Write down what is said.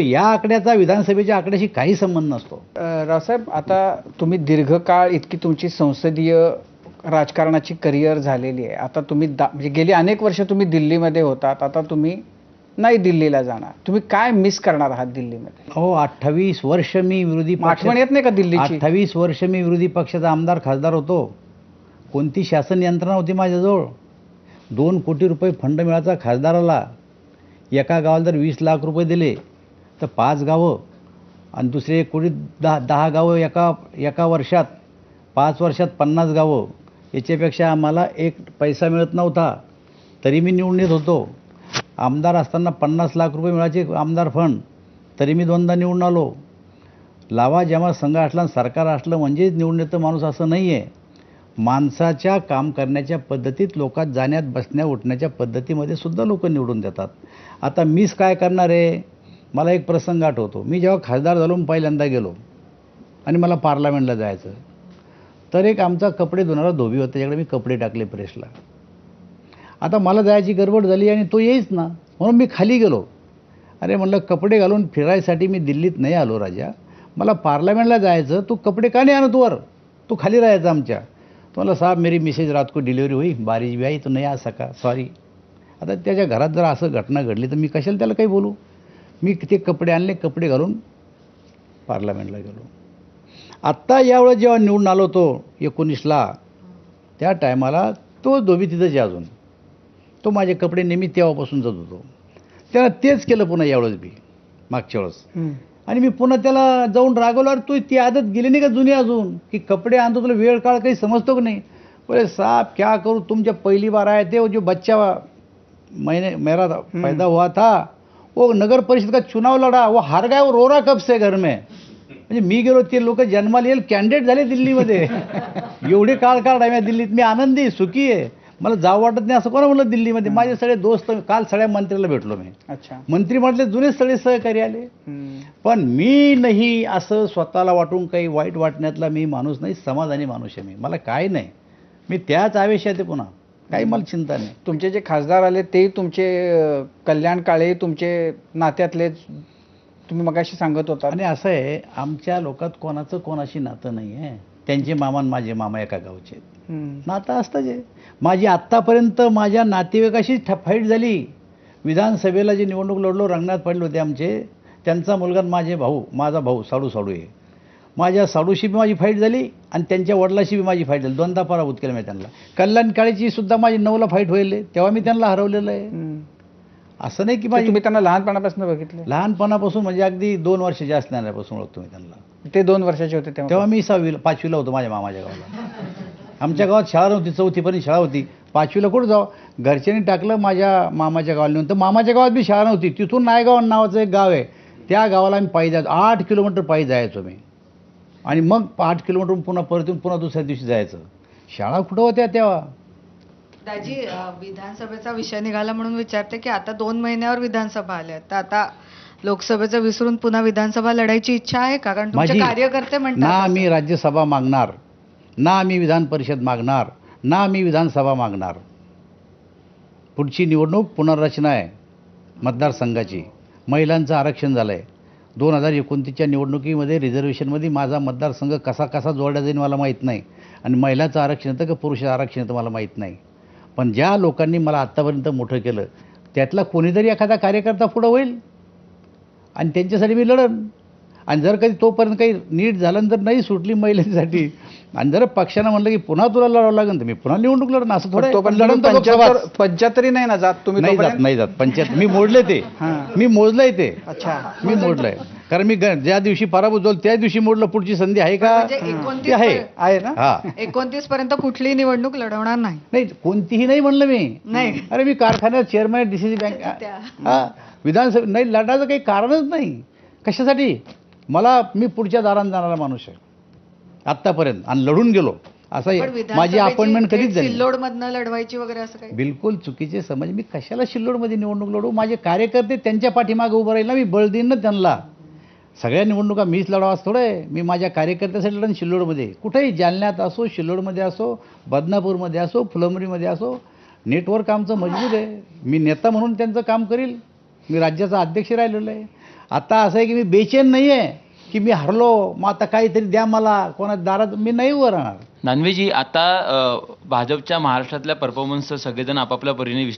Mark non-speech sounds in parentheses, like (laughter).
या आकड्याचा विधानसभेच्या आकड्याशी काही संबंध नसतो. रावसाहेब आता तुम्ही दीर्घकाळ इतकी तुमची संसदीय राजकारणाची करिअर झालेली आहे. आता तुम्ही दा म्हणजे गेली अनेक वर्ष तुम्ही दिल्लीमध्ये होतात. आता तुम्ही नाही दिल्लीला जाणार. तुम्ही काय मिस करणार आहात दिल्लीमध्ये? अहो अठ्ठावीस वर्ष मी विरोधी आठवण येत नाही का दिल्लीची? अठ्ठावीस वर्ष मी विरोधी पक्षाचा आमदार खासदार होतो. कोणती शासन यंत्रणा होती माझ्याजवळ? दोन कोटी रुपये फंड मिळायचा खासदाराला. एका गावाला जर वीस लाख रुपये दिले. तर पाच गावं आणि दुसरे कुणी दहा दहा गावं एका एका वर्षात पाच वर्षात पन्नास गावं. याच्यापेक्षा आम्हाला एक पैसा मिळत नव्हता. तरी मी निवडून येत होतो. आमदार असताना पन्नास लाख रुपये मिळायचे आमदार फंड. तरी मी दोनदा निवडून आलो. लावा जेव्हा संघ असला आणि सरकार असलं म्हणजेच निवडून येतं माणूस असं नाही आहे माणसाच्या काम करण्याच्या पद्धतीत लोकात जाण्यात बसण्या उठण्याच्या पद्धतीमध्ये सुद्धा लोक निवडून देतात. आता मीच काय करणार आहे? मला एक प्रसंग आठवतो. मी जेव्हा खासदार झालो पहिल्यांदा गेलो आणि मला पार्लमेंटला जायचं. तर एक आमचा कपडे धुणारा धोबी होता त्याच्याकडे मी कपडे टाकले प्रेसला. आता मला जायची गडबड झाली आणि तो येईच ना. म्हणून मी खाली गेलो. अरे म्हणलं कपडे घालून फिरायसाठी मी दिल्लीत नाही आलो राजा. मला पार्लमेंटला जायचं तू कपडे का नाही आणत वर? तू खाली राहायचा आमच्या. तो म्हणला साहब मेरी मिसेज रात को डिलिव्हरी होई बारिश भी आई तो नाही आ सका सॉरी आता त्याच्या घरात जर असं घटना घडली तर मी कशाला त्याला काही बोलू? मी ते कपडे आणले कपडे घालून पार्लमेंटला गेलो. आत्ता यावेळेस जेव्हा निवडून आलो तो एकोणीसला त्या टायमाला तो धोबी तिथंच आहे अजून. तो माझे कपडे नेहमी तेव्हापासून जात होतो. त्याला तेच केलं पुन्हा यावेळेस बी मागच्या वेळेस. आणि मी पुन्हा त्याला जाऊन रागवलो अरे तू ती आदत गेली नाही का जुनी अजून की कपडे आणतो तुला वेळ काळ काही समजतो की नाही? बोले साहब क्या करूँ? तुम जब पहली बार आए थे वो जो बच्चा मैंने मेरा पैदा हुआ था. वो नगर परिषद का चुनाव लढा वो हार गया वो रो रहा कब से घर में? म्हणजे मी गेलो ते लोक जन्माला येईल कॅन्डिडेट झाले दिल्लीमध्ये. (laughs) एवढे काळ काळ आहे दिल्लीत. मी आनंदी सुखी आहे. मला जावं वाटत नाही असं कोणा म्हणलं दिल्लीमध्ये? माझे सगळे दोस्त काल सगळ्या मंत्र्याला भेटलो मी. अच्छा. मंत्रिमंडळातले जुने सगळे सहकारी आले. पण मी नाही असं स्वतःला वाटून काही वाईट वाटण्यातला मी माणूस नाही समाधानी माणूस आहे मी. मला काय नाही. मी त्याच आवेशात आहे पुन्हा. काही मला चिंता नाही. तुमचे जे खासदार आले ते तुमचे अ, कल्याण काळे तुमचे नात्यातले तुम्ही मगाशी सांगत होता. आणि असं आहे आमच्या लोकात कोणाचं कोणाशी नातं नाही आहे त्यांचे मामा आणि माझे मामा एका गावचे आहेत. हम्म. नातं असतं जे माझी आत्तापर्यंत माझ्या नातेवाईकाशीच ठ- फाईट झाली. विधानसभेला जे निवडणूक लढलो रंगणात पडले होते आमचे. त्यांचा मुलगा आणि माझे भाऊ माझा भाऊ साडू साडू आहे माझ्या साडूशी बी माझी फाईट झाली आणि त्यांच्या वडिलाशी बी माझी फाईट झाली. दोनदा पराभूत केलं मी त्यांना. कल्याण काळेची सुद्धा माझी नऊला फाईट होईल. तेव्हा मी त्यांना हरवलेलं आहे. असं नाही की माझी तुम्ही त्यांना लहानपणापासून बघितले? लहानपणापासून म्हणजे अगदी दोन वर्षाच्या असणाऱ्यापासून ओळखतो मी त्यांना. ते दोन वर्षाचे होते तेव्हा. तेव्हा मी सहावीला पाचवीला होतो माझ्या मामाच्या गावाला. आमच्या गावात शाळा नव्हती चौथीपर्यंत शाळा होती. पाचवीला कुठं जाऊ घरच्यांनी टाकलं माझ्या मामाच्या गावाला नेऊन. तर मामाच्या गावात बी शाळा नव्हती. तिथून नायगाव नावाचं एक गाव आहे. त्या गावाला आम्ही पायी जायचो. आठ किलोमीटर पायी जायचो मी. आणि मग आठ किलोमीटर पुन्हा परत येऊन पुन्हा दुसऱ्या दिवशी जायचं. शाळा कुठं होत्या तेव्हा? दाजी विधानसभेचा विषय निघाला म्हणून विचारते की आता दोन महिन्यावर विधानसभा आल्या तर आता लोकसभेचं विसरून पुन्हा विधानसभा लढायची इच्छा आहे का? कारण तुमचे माझी कार्यकर्ते ना म्हणतात मी राज्यसभा मागणार ना मी विधान परिषद मागणार ना मी विधानसभा मागणार. पुढची निवडणूक पुनर्रचना आहे मतदारसंघाची. महिलांचं आरक्षण झालं आहे दोन हजार एकोणतीसच्या निवडणुकीमध्ये रिझर्वेशनमध्ये माझा मतदारसंघ कसा कसा जोडला जाईल मला माहीत नाही. आणि महिलाचं आरक्षण येतं का पुरुषाचं आरक्षण येतं मला माहीत नाही. पण ज्या लोकांनी मला आत्तापर्यंत मोठं केलं त्यातला कोणीतरी एखादा कार्यकर्ता पुढं होईल. आणि त्यांच्यासाठी मी लढन. आणि जर कधी तोपर्यंत काही नीट झालं तर नाही सुटली महिलांसाठी आणि जर पक्षानं म्हणलं की पुन्हा तुला लढावं लागेल तर मी पुन्हा निवडणूक लढन असं थोडं पंच्याहत्तर पंच्याहत्तरी नाही ना जात तुम्ही नाही जात? नाही जात. पंचायत मी मोडले ते. (laughs) हां. मी मोजलंय ते. अच्छा. मी मोडलंय. कारण मी ज्या दिवशी पराभूत झालो त्या दिवशी मोडलं पुढची संधी आहे का? म्हणजे आहे. ना? हा. एकोणतीस पर्यंत कुठलीही निवडणूक लढवणार नाही. नाही कोणतीही नाही म्हणलं मी. नाही. अरे मी कारखान्यात चेअरमॅन डीसीसी बँक हा. विधानसभा नाही लढायचं काही कारणच नाही. कशासाठी? मला मी पुढच्या दारात जाणारा माणूस आहे. आत्तापर्यंत. आणि लढून गेलो. असं. माझी अपॉइंटमेंट कधीच झाली. सिल्लोडमधनं लढवायची वगैरे असं काही? बिलकुल चुकीचे समज मी कशाला शिल्लोडमध्ये निवडणूक लढू माझे कार्यकर्ते त्यांच्या पाठीमागे उभं राहील ना मी बळ देईन ना त्यांना. सगळ्या निवडणुका मीच लढावा असं थोडं आहे. मी माझ्या कार्यकर्त्यासाठी लढन शिल्लोडमध्ये कुठेही जालन्यात असो शिल्लोडमध्ये असो बदनापूरमध्ये असो फुलंबरीमध्ये असो नेटवर्क आमचं मजबूत आहे. मी नेता म्हणून त्यांचं काम करील. मी राज्याचा अध्यक्ष राहिलेलो आहे. आता असं आहे की मी बेचैन नाही आहे की मी हरलो मग आता काहीतरी द्या मला कोणा दारात मी नाही उभं राहणार दानवेजी आता भाजपच्या महाराष्ट्रातल्या परफॉर्मन्सचं सगळेजण आपापल्या परीने